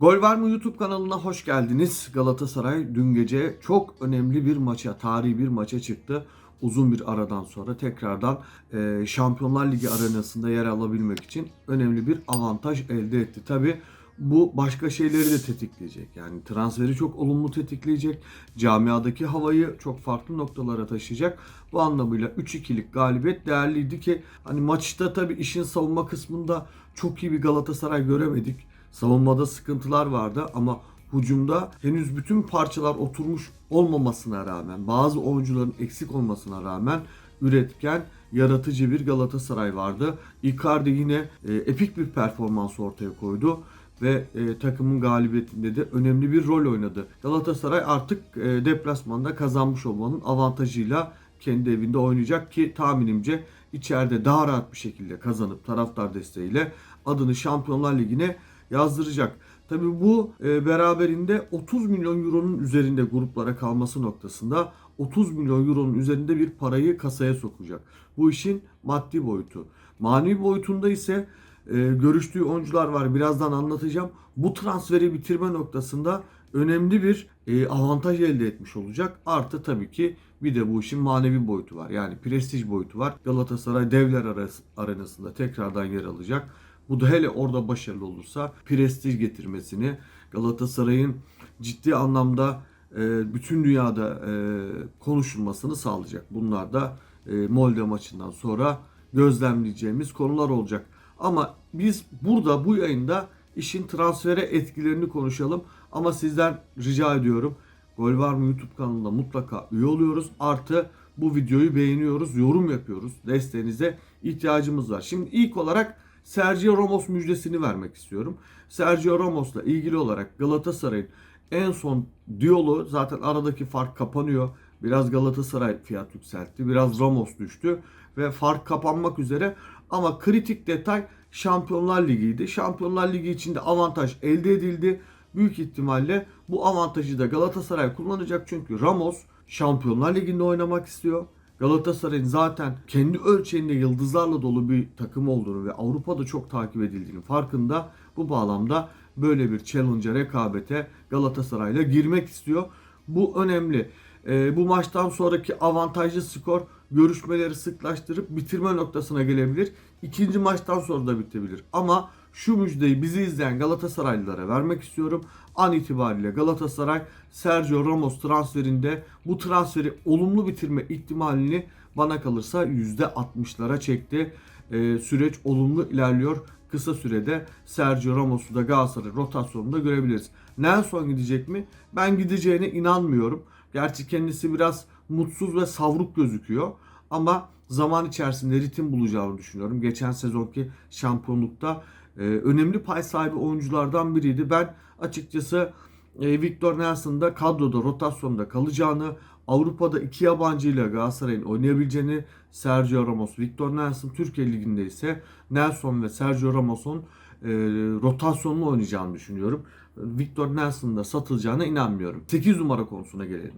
Gol var mı YouTube kanalına hoş geldiniz. Galatasaray dün gece çok önemli bir maça, tarihi bir maça çıktı. Uzun bir aradan sonra tekrardan e, Şampiyonlar Ligi arenasında yer alabilmek için önemli bir avantaj elde etti. Tabi bu başka şeyleri de tetikleyecek. Yani transferi çok olumlu tetikleyecek. Camiadaki havayı çok farklı noktalara taşıyacak. Bu anlamıyla 3-2'lik galibiyet değerliydi ki hani maçta tabi işin savunma kısmında çok iyi bir Galatasaray göremedik. Savunmada sıkıntılar vardı ama hücumda henüz bütün parçalar oturmuş olmamasına rağmen, bazı oyuncuların eksik olmasına rağmen üretken, yaratıcı bir Galatasaray vardı. Icardi yine e, epik bir performans ortaya koydu ve e, takımın galibiyetinde de önemli bir rol oynadı. Galatasaray artık e, deplasmanda kazanmış olmanın avantajıyla kendi evinde oynayacak ki tahminimce içeride daha rahat bir şekilde kazanıp taraftar desteğiyle adını Şampiyonlar Ligi'ne yazdıracak. Tabi bu e, beraberinde 30 milyon euronun üzerinde gruplara kalması noktasında 30 milyon euronun üzerinde bir parayı kasaya sokacak. Bu işin maddi boyutu. Manevi boyutunda ise e, görüştüğü oyuncular var. Birazdan anlatacağım. Bu transferi bitirme noktasında önemli bir e, avantaj elde etmiş olacak. Artı tabii ki bir de bu işin manevi boyutu var. Yani prestij boyutu var. Galatasaray devler arası, arenasında tekrardan yer alacak. Bu da hele orada başarılı olursa prestij getirmesini, Galatasaray'ın ciddi anlamda e, bütün dünyada e, konuşulmasını sağlayacak. Bunlar da e, Molde maçından sonra gözlemleyeceğimiz konular olacak. Ama biz burada bu yayında işin transfere etkilerini konuşalım. Ama sizden rica ediyorum. Gol var mı YouTube kanalında mutlaka üye oluyoruz. Artı bu videoyu beğeniyoruz, yorum yapıyoruz. Desteğinize ihtiyacımız var. Şimdi ilk olarak Sergio Ramos müjdesini vermek istiyorum. Sergio Ramos'la ilgili olarak Galatasaray'ın en son diyaloğu zaten aradaki fark kapanıyor. Biraz Galatasaray fiyat yükseltti. Biraz Ramos düştü. Ve fark kapanmak üzere. Ama kritik detay Şampiyonlar Ligi'ydi. Şampiyonlar Ligi içinde avantaj elde edildi. Büyük ihtimalle bu avantajı da Galatasaray kullanacak. Çünkü Ramos Şampiyonlar Ligi'nde oynamak istiyor. Galatasaray'ın zaten kendi ölçeğinde yıldızlarla dolu bir takım olduğunu ve Avrupa'da çok takip edildiğini farkında. Bu bağlamda böyle bir challenge'a, rekabete Galatasaray'la girmek istiyor. Bu önemli. Ee, bu maçtan sonraki avantajlı skor görüşmeleri sıklaştırıp bitirme noktasına gelebilir. İkinci maçtan sonra da bitebilir. Ama şu müjdeyi bizi izleyen Galatasaraylılara vermek istiyorum. An itibariyle Galatasaray Sergio Ramos transferinde bu transferi olumlu bitirme ihtimalini bana kalırsa %60'lara çekti. Ee, süreç olumlu ilerliyor. Kısa sürede Sergio Ramos'u da Galatasaray rotasyonunda görebiliriz. Nelson gidecek mi? Ben gideceğine inanmıyorum. Gerçi kendisi biraz mutsuz ve savruk gözüküyor. Ama zaman içerisinde ritim bulacağını düşünüyorum. Geçen sezonki şampiyonlukta e, önemli pay sahibi oyunculardan biriydi. Ben açıkçası e, Victor Nelson'ın da kadroda rotasyonda kalacağını, Avrupa'da iki yabancı ile Galatasaray'ın oynayabileceğini, Sergio Ramos, Victor Nelson Türkiye Ligi'nde ise Nelson ve Sergio Ramos'un e, rotasyonlu oynayacağını düşünüyorum. Victor Nelson'ın da satılacağına inanmıyorum. 8 numara konusuna gelelim.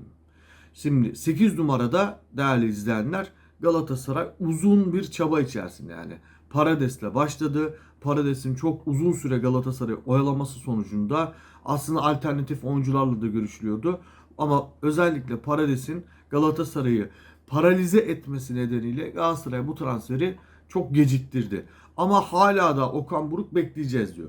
Şimdi 8 numarada değerli izleyenler Galatasaray uzun bir çaba içerisinde yani. Parades'le başladı. Parades'in çok uzun süre Galatasaray'ı oyalaması sonucunda aslında alternatif oyuncularla da görüşülüyordu. Ama özellikle Parades'in Galatasaray'ı paralize etmesi nedeniyle Galatasaray bu transferi çok geciktirdi. Ama hala da Okan Buruk bekleyeceğiz diyor.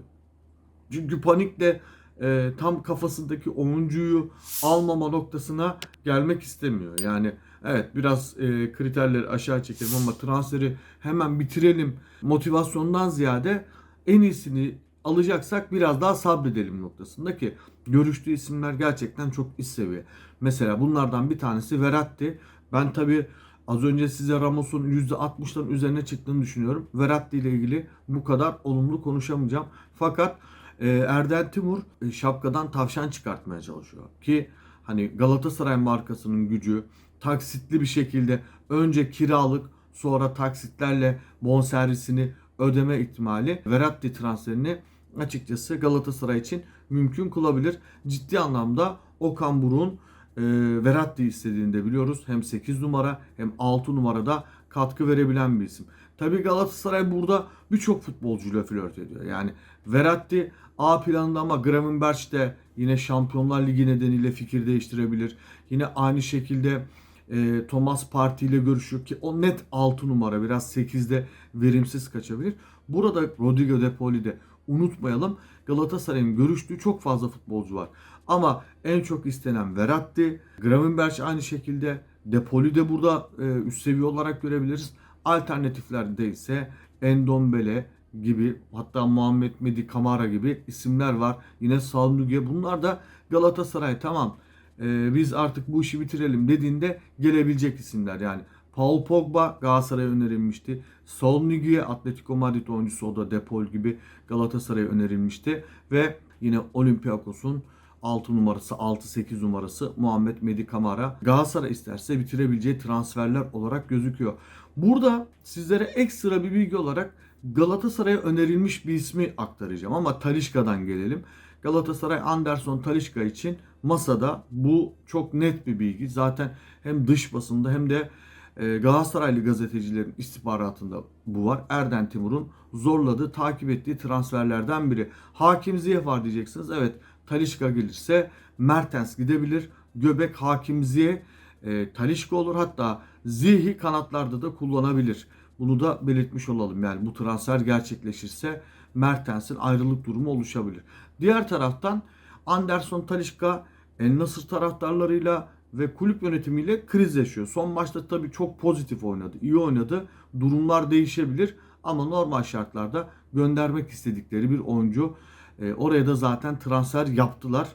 Çünkü panikle e, tam kafasındaki oyuncuyu almama noktasına gelmek istemiyor. Yani evet biraz e, kriterleri aşağı çekelim ama transferi hemen bitirelim motivasyondan ziyade en iyisini alacaksak biraz daha sabredelim noktasında ki görüştüğü isimler gerçekten çok üst seviye. Mesela bunlardan bir tanesi Verratti. Ben tabi az önce size Ramos'un %60'ların üzerine çıktığını düşünüyorum. Verratti ile ilgili bu kadar olumlu konuşamayacağım. Fakat e, Erden Timur e, şapkadan tavşan çıkartmaya çalışıyor. Ki hani Galatasaray markasının gücü taksitli bir şekilde önce kiralık sonra taksitlerle bonservisini ödeme ihtimali Verratti transferini açıkçası Galatasaray için mümkün kılabilir. Ciddi anlamda Okan Buruk'un e, Verratti istediğini de biliyoruz. Hem 8 numara hem 6 numarada katkı verebilen bir isim. Tabii Galatasaray burada birçok futbolcuyla flört ediyor. Yani Verratti A planında ama Gravenberch de yine Şampiyonlar Ligi nedeniyle fikir değiştirebilir. Yine aynı şekilde e, Thomas Partey ile görüşüyor ki o net 6 numara biraz 8'de verimsiz kaçabilir. Burada Rodrigo De Paul'i de unutmayalım. Galatasaray'ın görüştüğü çok fazla futbolcu var. Ama en çok istenen Verratti, Gravenberch aynı şekilde De Paul'i de burada e, üst seviye olarak görebiliriz. Alternatiflerde ise Endombele gibi hatta Muhammed Medi Kamara gibi isimler var. Yine Salmuge bunlar da Galatasaray tamam e, biz artık bu işi bitirelim dediğinde gelebilecek isimler. Yani Paul Pogba Galatasaray'a önerilmişti. Saul Niguez Atletico Madrid oyuncusu o da Depol gibi Galatasaray'a önerilmişti. Ve yine Olympiakos'un 6 numarası 6-8 numarası Muhammed Medi Kamara Galatasaray isterse bitirebileceği transferler olarak gözüküyor. Burada sizlere ekstra bir bilgi olarak Galatasaray'a önerilmiş bir ismi aktaracağım ama Talişka'dan gelelim. Galatasaray Anderson Talişka için masada bu çok net bir bilgi. Zaten hem dış basında hem de e, Galatasaraylı gazetecilerin istihbaratında bu var. Erden Timur'un zorladığı, takip ettiği transferlerden biri. Hakim Ziyeh var diyeceksiniz. Evet Talişka gelirse Mertens gidebilir. Göbek Hakim Ziyeh e, Talişka olur. Hatta Ziyeh'i kanatlarda da kullanabilir. Bunu da belirtmiş olalım. Yani bu transfer gerçekleşirse Mertens'in ayrılık durumu oluşabilir. Diğer taraftan Anderson Talişka El Nasır taraftarlarıyla ve kulüp yönetimiyle kriz yaşıyor. Son maçta tabii çok pozitif oynadı, iyi oynadı. Durumlar değişebilir ama normal şartlarda göndermek istedikleri bir oyuncu. E, oraya da zaten transfer yaptılar.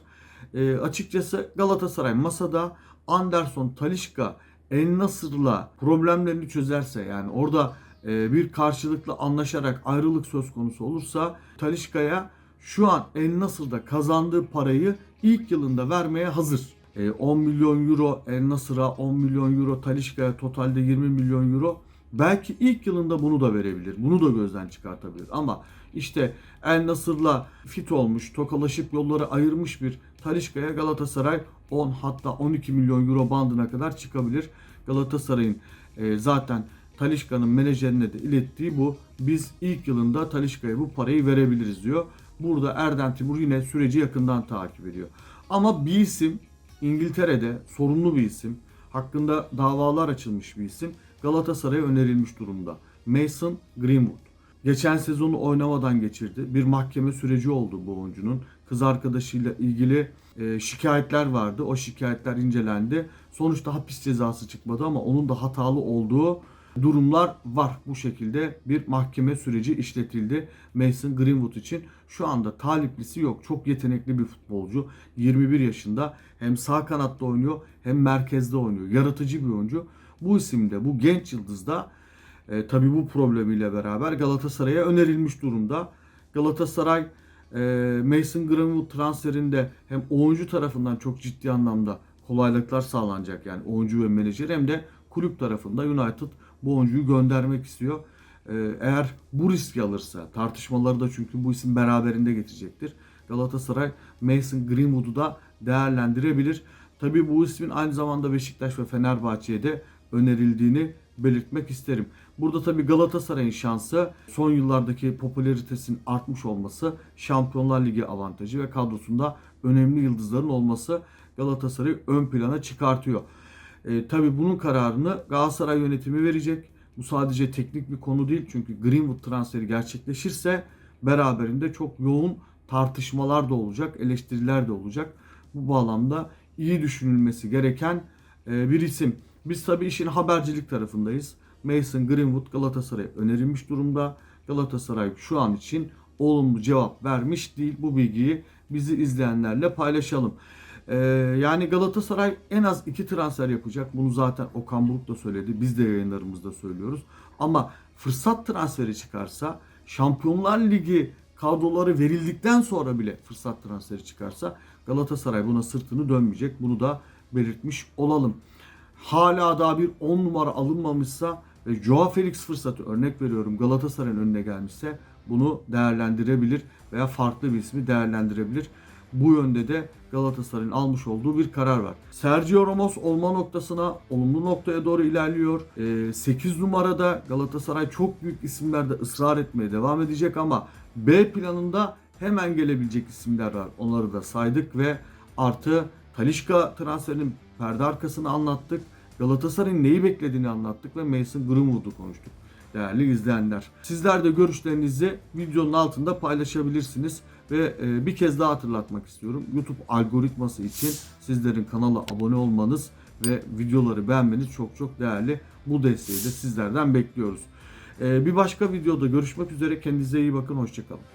E, açıkçası Galatasaray masada Anderson Talişka El Nasır'la problemlerini çözerse yani orada e, bir karşılıklı anlaşarak ayrılık söz konusu olursa Talişka'ya şu an El Nasır'da kazandığı parayı ilk yılında vermeye hazır. E, 10 milyon euro El Nasır'a 10 milyon euro Talişka'ya totalde 20 milyon euro. Belki ilk yılında bunu da verebilir. Bunu da gözden çıkartabilir. Ama işte El Nasır'la fit olmuş, tokalaşıp yolları ayırmış bir Talişka'ya Galatasaray 10 hatta 12 milyon euro bandına kadar çıkabilir. Galatasaray'ın e, zaten Talişka'nın menajerine de ilettiği bu. Biz ilk yılında Talişka'ya bu parayı verebiliriz diyor. Burada Erden Timur yine süreci yakından takip ediyor. Ama bir isim İngiltere'de sorunlu bir isim. Hakkında davalar açılmış bir isim. Galatasaray'a önerilmiş durumda. Mason Greenwood. Geçen sezonu oynamadan geçirdi. Bir mahkeme süreci oldu bu oyuncunun. Kız arkadaşıyla ilgili e, şikayetler vardı. O şikayetler incelendi. Sonuçta hapis cezası çıkmadı ama onun da hatalı olduğu durumlar var. Bu şekilde bir mahkeme süreci işletildi Mason Greenwood için. Şu anda taliplisi yok. Çok yetenekli bir futbolcu. 21 yaşında hem sağ kanatta oynuyor hem merkezde oynuyor. Yaratıcı bir oyuncu. Bu isimde, bu genç yıldızda e, tabi bu problemiyle beraber Galatasaray'a önerilmiş durumda. Galatasaray e, Mason Greenwood transferinde hem oyuncu tarafından çok ciddi anlamda kolaylıklar sağlanacak. Yani oyuncu ve menajer hem de kulüp tarafında United bu oyuncuyu göndermek istiyor. Ee, eğer bu riski alırsa tartışmaları da çünkü bu isim beraberinde getirecektir. Galatasaray Mason Greenwood'u da değerlendirebilir. Tabi bu ismin aynı zamanda Beşiktaş ve Fenerbahçe'ye de önerildiğini belirtmek isterim. Burada tabi Galatasaray'ın şansı son yıllardaki popülaritesinin artmış olması, Şampiyonlar Ligi avantajı ve kadrosunda önemli yıldızların olması Galatasaray'ı ön plana çıkartıyor. E, tabii bunun kararını Galatasaray yönetimi verecek. Bu sadece teknik bir konu değil. Çünkü Greenwood transferi gerçekleşirse beraberinde çok yoğun tartışmalar da olacak, eleştiriler de olacak. Bu bağlamda iyi düşünülmesi gereken e, bir isim. Biz tabii işin habercilik tarafındayız. Mason Greenwood Galatasaray'a önerilmiş durumda. Galatasaray şu an için olumlu cevap vermiş değil. Bu bilgiyi bizi izleyenlerle paylaşalım. Ee, yani Galatasaray en az iki transfer yapacak. Bunu zaten Okan Buruk da söyledi. Biz de yayınlarımızda söylüyoruz. Ama fırsat transferi çıkarsa Şampiyonlar Ligi kadroları verildikten sonra bile fırsat transferi çıkarsa Galatasaray buna sırtını dönmeyecek. Bunu da belirtmiş olalım. Hala daha bir 10 numara alınmamışsa ve Joao Felix fırsatı örnek veriyorum Galatasaray'ın önüne gelmişse bunu değerlendirebilir veya farklı bir ismi değerlendirebilir. bu yönde de Galatasaray'ın almış olduğu bir karar var. Sergio Ramos olma noktasına olumlu noktaya doğru ilerliyor. 8 numarada Galatasaray çok büyük isimlerde ısrar etmeye devam edecek ama B planında hemen gelebilecek isimler var. Onları da saydık ve artı Talişka transferinin perde arkasını anlattık. Galatasaray'ın neyi beklediğini anlattık ve Mason Greenwood'u konuştuk değerli izleyenler. Sizler de görüşlerinizi videonun altında paylaşabilirsiniz ve e, bir kez daha hatırlatmak istiyorum. YouTube algoritması için sizlerin kanala abone olmanız ve videoları beğenmeniz çok çok değerli. Bu desteği de sizlerden bekliyoruz. E, bir başka videoda görüşmek üzere. Kendinize iyi bakın. Hoşçakalın.